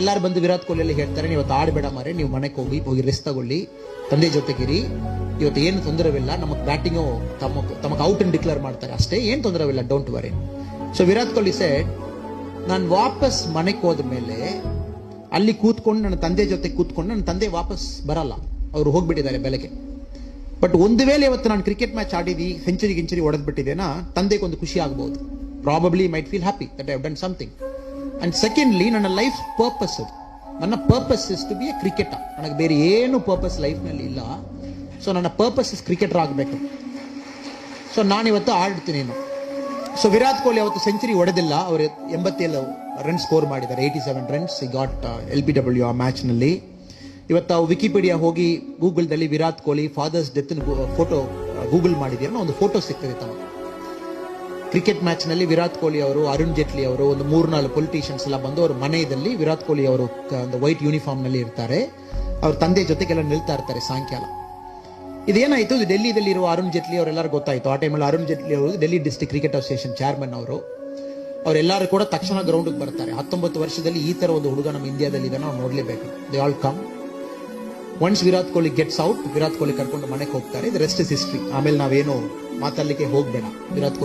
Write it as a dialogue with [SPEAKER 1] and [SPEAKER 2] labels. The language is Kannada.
[SPEAKER 1] ಎಲ್ಲಾರು ಬಂದು ವಿರಾಟ್ ಕೊಹ್ಲಿ ಅಲ್ಲಿ ಹೇಳ್ತಾರೆ ಇವತ್ತು ಆಡಬೇಡ ಮಾರೆ ನೀವು ಮನೆಗೆ ಹೋಗಿ ಹೋಗಿ ರೆಸ್ಟ್ ತಗೊಳ್ಳಿ, ತಂದೆ ಜೊತೆಗಿರಿ. ಇವತ್ತು ಏನು ತೊಂದರೆವಿಲ್ಲ, ನಮಗೆ ಬ್ಯಾಟಿಂಗು ತಮ್ಮ, ತಮಗೆ ಔಟ್ ಅಂಡ್ ಡಿಕ್ಲೇರ್ ಮಾಡ್ತಾರೆ ಅಷ್ಟೇ, ಏನು ತೊಂದರೆವಿಲ್ಲ don't worry so Virat Kohli set ನಾನು ವಾಪಸ್ ಮನೆಗೆ ಹೋದ ಮೇಲೆ, ಅಲ್ಲಿ ಕೂತ್ಕೊಂಡು ನನ್ನ ತಂದೆ ಜೊತೆ ಕೂತ್ಕೊಂಡು ನನ್ನ ತಂದೆ ವಾಪಸ್ ಬರಲ್ಲ. ಅವರು ಹೋಗ್ಬಿಟ್ಟಿದ್ದಾರೆ ಬೆಳಗ್ಗೆ. ಬಟ್ ಒಂದು ವೇಳೆ ಇವತ್ತು ನಾನು ಕ್ರಿಕೆಟ್ ಮ್ಯಾಚ್ ಆಡಿದಿ ಸೆಂಚುರಿ ಗಿಂಚುರಿ ಹೊಡೆದ್ಬಿಟ್ಟಿದ್ದೇನಾ ತಂದೆಗೆ ಒಂದು ಖುಷಿ ಆಗ್ಬೋದು. Probably might feel happy that I done something and secondly ನನ್ನ ಲೈಫ್ ಪರ್ಪಸ್ ಅದು. ನನ್ನ purpose is to be a cricketer ನನಗೆ ಬೇರೆ ಏನು ಪರ್ಪಸ್ ಲೈಫ್ನಲ್ಲಿ ಇಲ್ಲ. ಸೊ ನನ್ನ ಪರ್ಪಸ್ ಇಸ್ ಕ್ರಿಕೆಟರ್ ಆಗಬೇಕು. ಸೊ ನಾನಿವತ್ತು ಆಡ್ತೀನಿ ನಾನು ಸೊ ವಿರಾಟ್ ಕೊಹ್ಲಿ ಅವತ್ತು ಸೆಂಚುರಿ ಹೊಡೆದಿಲ್ಲ ಅವರು ಎಂಬತ್ತೇಳು ರನ್ ಸ್ಕೋರ್ ಮಾಡಿದ್ದಾರೆ. ಏಯ್ಟಿ ಸೆವೆನ್ ರನ್ಸ್ ಈ ಗಾಟ್ ಎಲ್ ಬಿ ಡಬ್ಲ್ಯೂ ಆ ಮ್ಯಾಚ್ನಲ್ಲಿ ಇವತ್ತು ವಿಕಿಪೀಡಿಯಾ ಹೋಗಿ ಗೂಗಲ್ದಲ್ಲಿ Virat Kohli father's death photo Google ಮಾಡಿದೀರ ಒಂದು ಫೋಟೋ ಸಿಗ್ತದೆ ತಮಗೆ. ಕ್ರಿಕೆಟ್ ಮ್ಯಾಚ್ನಲ್ಲಿ ವಿರಾಟ್ ಕೊಹ್ಲಿ ಅವರು, ಅರುಣ್ ಜೇಟ್ಲಿ ಅವರು ಒಂದು ಮೂರ್ನಾಲ್ಕು ಪೊಲಿಟಿಷಿಯನ್ಸ್ ಎಲ್ಲ ಬಂದು ಅವ್ರ ಮನೆಯಲ್ಲಿ ವಿರಾಟ್ ಕೊಹ್ಲಿ ಅವರು ಒಂದು ವೈಟ್ ಯೂನಿಫಾರ್ಮ್ನಲ್ಲಿ ಇರ್ತಾರೆ. ಅವ್ರ ತಂದೆ ಜೊತೆಗೆಲ್ಲ ನಿಲ್ತಾ ಇರ್ತಾರೆ ಸಾಯಂಕಾಲ. ಇದೇನಾಯಿತು? ಇದು ಡೆಲ್ಲಿದಲ್ಲಿ ಇರುವ ಅರುಣ್ ಜೇಟ್ಲಿ ಅವರೆಲ್ಲರೂ ಗೊತ್ತಾಯ್ತು. ಆ ಟೈಮಲ್ಲಿ ಅರುಣ್ ಜೇಟ್ಲಿ ಅವರು Delhi district cricket association chairman ಅವರು. ಅವರೆಲ್ಲರೂ ಕೂಡ ತಕ್ಷಣ ಗ್ರೌಂಡ್ಗೆ ಬರ್ತಾರೆ. ಹತ್ತೊಂಬತ್ತು ವರ್ಷದಲ್ಲಿ ಈ ತರ ಒಂದು ಹುಡುಗ ನಮ್ಮ ಇಂಡಿಯಾದಲ್ಲಿ ಇದನ್ನ ನಾವು ನೋಡಲೇಬೇಕು. They all come once Virat Kohli gets out Virat Kohli ಕರ್ಕೊಂಡು ಮನೆಗೆ ಹೋಗ್ತಾರೆ. ರೆಸ್ಟ್ ಇಸ್ ಹಿಸ್ಟ್ರಿ ಆಮೇಲೆ ನಾವೇನು ಮಾತಾಡಲಿಕ್ಕೆ ಹೋಗ್ಬೇಡ. ವಿರಾಟ್ ಕೊಹ್ಲಿ